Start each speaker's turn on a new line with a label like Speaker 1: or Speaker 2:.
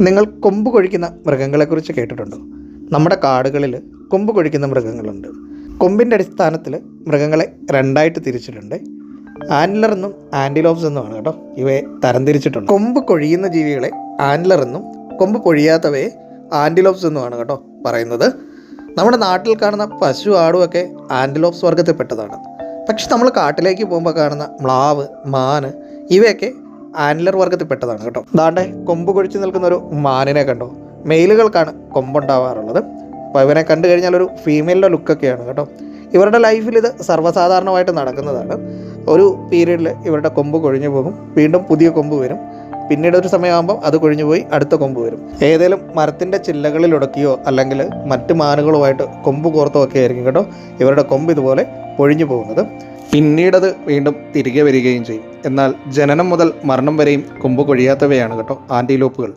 Speaker 1: നിങ്ങൾ കൊമ്പ് കൊഴിക്കുന്ന മൃഗങ്ങളെക്കുറിച്ച് കേട്ടിട്ടുണ്ടോ? നമ്മുടെ കാടുകളിൽ കൊമ്പ് കൊഴിക്കുന്ന മൃഗങ്ങളുണ്ട്. കൊമ്പിന്റെ അടിസ്ഥാനത്തിൽ മൃഗങ്ങളെ രണ്ടായിട്ട് തിരിച്ചിട്ടുണ്ട്. ആൻലർ എന്നും ആന്റിലോപ്സ് എന്നുമാണ് കേട്ടോ. ഇവയെ തരംതിരിച്ചിട്ടുണ്ട്. കൊമ്പ് കൊഴിയുന്ന ജീവികളെ ആൻലർ എന്നും കൊമ്പ് പൊഴിയാത്തവയെ ആന്റിലോപ്സ് എന്നുമാണ് കേട്ടോ പറയുന്നത്. നമ്മുടെ നാട്ടിൽ കാണുന്ന പശു ആടുമൊക്കെ ആന്റിലോപ്സ് വർഗത്തിൽപ്പെട്ടതാണ്. പക്ഷെ നമ്മൾ കാട്ടിലേക്ക് പോകുമ്പോൾ കാണുന്ന മ്ലാവ് മാന് ഇവയൊക്കെ ആൻലർ വർഗത്തിൽപ്പെട്ടതാണ് കേട്ടോ. ദാണ്ടെ കൊമ്പ് കൊഴിച്ച് നിൽക്കുന്ന ഒരു മാനിനെ കണ്ടോ? മെയിലുകൾക്കാണ് കൊമ്പുണ്ടാവാറുള്ളത്. അപ്പോൾ ഇവനെ കണ്ടു കഴിഞ്ഞാൽ ഒരു ഫീമെയിലിന്റെ ലുക്കൊക്കെയാണ് കേട്ടോ. ഇവരുടെ ലൈഫിൽ ഇത് സർവസാധാരണമായിട്ട് നടക്കുന്നതാണ്. ഒരു പീരീഡിൽ ഇവരുടെ കൊമ്പ് കൊഴിഞ്ഞു പോകും. വീണ്ടും പുതിയ കൊമ്പ് വരും. പിന്നീട് ഒരു സമയമാകുമ്പോൾ അത് കൊഴിഞ്ഞു പോയി അടുത്ത കൊമ്പ് വരും. ഏതെങ്കിലും മരത്തിന്റെ ചില്ലകളിൽ ഉടക്കിയോ അല്ലെങ്കിൽ മറ്റ് മാനുകളുമായിട്ട് കൊമ്പ് കോർത്തോ ഒക്കെ ആയിരിക്കും കേട്ടോ ഇവരുടെ കൊമ്പ് ഇതുപോലെ പൊഴിഞ്ഞു പോകുന്നത്. പിന്നീടത് വീണ്ടും തിരികെ വരികയും ചെയ്യും. എന്നാൽ ജനനം മുതൽ മരണം വരെയും കൊമ്പ് കൊഴിയാത്തവയാണ് കേട്ടോ ആന്റിലോപ്പുകൾ.